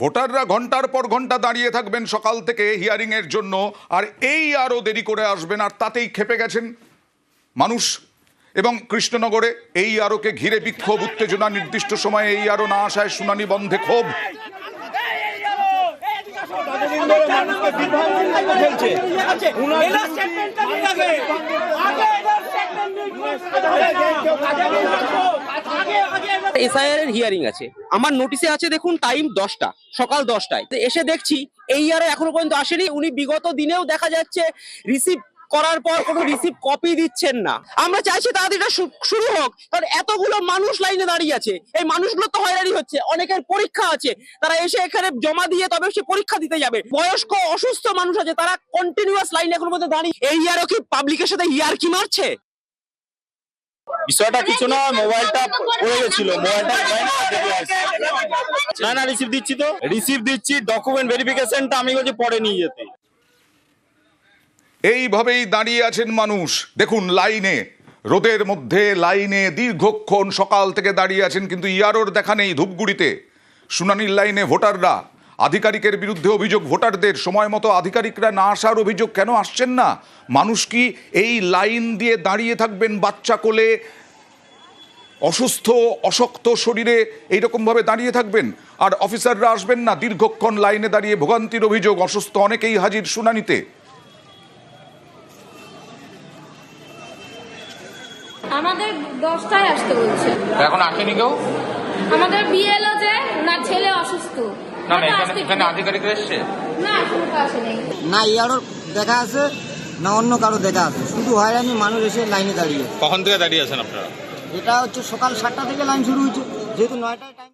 ভোটাররা ঘণ্টার পর ঘণ্টা দাঁড়িয়ে থাকবেন সকাল থেকে হিয়ারিং এর জন্য, আর এই আরও দেরি করে আসবেন, আর তাতেই খেপে গেছেন মানুষ। এবং কৃষ্ণনগরে এই আরোকে ঘিরে বিক্ষোভ, উত্তেজনা, নির্দিষ্ট সময়ে এই আরও না আসায় শুনানি বন্ধে ক্ষোভ। এসআইআর এর হিয়ারিং আছে। আমার নোটিশে আছে দেখুন টাইম দশটা, সকাল দশটায়। এসে দেখছি, এই ইয়ারে এখনও পর্যন্ত আসেনি, উনি বিগত দিনেও দেখা যাচ্ছে রিসিভ করার পর কোনো রিসিভ কপি দিচ্ছেন না। আমরা চাইছি তাড়াতাড়ি শুরু হোক, কারণ এতগুলো মানুষ লাইনে দাঁড়িয়ে আছে। এই মানুষগুলো তো হয়রানি হচ্ছে, অনেকের পরীক্ষা আছে। তারা এসে এখানে জমা দিয়ে তবে সে পরীক্ষা দিতে যাবে। বয়স্ক, অসুস্থ মানুষ আছে, তারা কন্টিনিউয়াস লাইনে এখন পর্যন্ত দাঁড়িয়ে এই ইয়ারও কি পাবলিকের সাথে ইয়ার কি মারছে? বিষয়টা কিছু না মোবাইলটা পড়ে গেছিল মোবাইলটা না না রিসিভ দিচ্ছি তো। রিসিভ দিচ্ছি ডকুমেন্ট ভেরিফিকেশনটা আমি বলছি পরে নিয়ে যেতে। এইভাবেই দাঁড়িয়ে আছেন মানুষ। দেখুন লাইনে রোদের মধ্যে লাইনে দীর্ঘক্ষণ সকাল থেকে দাঁড়িয়ে আছেন কিন্তু ইয়ারোর দেখা নেই ধূপগুড়িতে। শুনানির লাইনে ভোটাররা। আধিকারিকের বিরুদ্ধে অভিযোগ ভোটারদের সময় মতো আধিকারিকরা না আসার অভিযোগ কেন আসছেন না? মানুষ কি এই লাইন দিয়ে দাঁড়িয়ে থাকবেন বাচ্চা কোলে? অসুস্থ অশক্ত শরীরে এইরকমভাবে দাঁড়িয়ে থাকবেন? আর অফিসাররা আসবেন না দীর্ঘক্ষণ লাইনে দাঁড়িয়ে ভোগান্তির অভিযোগ অসুস্থ অনেকেই হাজির শুনানিতে। আমাদের দশটায় আসতে বলছে। এখন আসেনি কেউ? আমাদের বিএলও যে না এখানে এসছে। না ইয়ারও দেখা আছে না অন্য কারও দেখা আছে। শুধু হয়রানি মানুষ এসে লাইনে দাঁড়িয়ে। কখন থেকে দাঁড়িয়ে আছেন আপনারা? এটা হচ্ছে সকাল সাতটা থেকে লাইন শুরু হয়েছে। যেহেতু নয়টায় টাইম